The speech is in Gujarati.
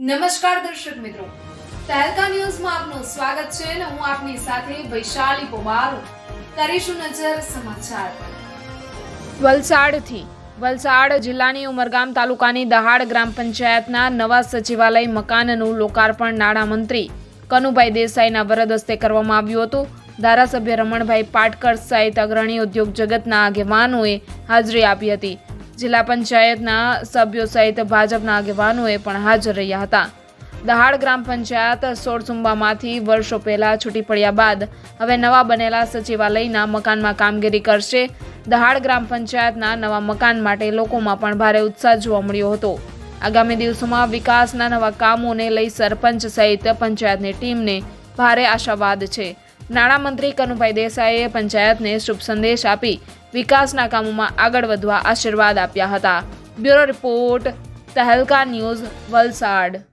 નમસ્કાર દર્શક મિત્રો. તહેલકા ન્યૂઝમાં આપનું સ્વાગત છે અને હું આપની સાથે વૈશાલી પોબારો કરીશું નજર સમાચાર. વલસાડથી, વલસાડ જિલ્લાની ઉમરગામ તાલુકાની દહાડ ગ્રામ પંચાયતના નવા સચિવાલય મકાનનું લોકાર્પણ નાણામંત્રી કનુભાઈ દેસાઈના વરદ હસ્તે કરવામાં આવ્યું હતું. ધારાસભ્ય રમણભાઈ પાટકર સહિત અગ્રણી ઉદ્યોગ જગતના આગેવાનોએ હાજરી આપી હતી. જિલ્લા પંચાયતના સભ્યો સહિત ભાજપના આગેવાનોએ પણ હાજર રહ્યા હતા. દહાડ ગ્રામ પંચાયત સોરસુંબામાંથી વર્ષો પહેલા છૂટી પડ્યા બાદ હવે નવા બનેલા સચિવાલયના મકાનમાં કામગીરી કરશે. દહાડ ગ્રામ પંચાયતના નવા મકાન માટે લોકોમાં પણ ભારે ઉત્સાહ જોવા મળ્યો હતો. આગામી દિવસોમાં વિકાસના નવા કામોને લઈ સરપંચ સહિત પંચાયતની ટીમને ભારે આશાવાદ છે. નાણામંત્રી કનુભાઈ દેસાઈએ પંચાયતને શુભ સંદેશ આપી વિકાસના કામોમાં આગળ વધવા આશીર્વાદ આપ્યા હતા. Bureau report Tehelka news Valsad.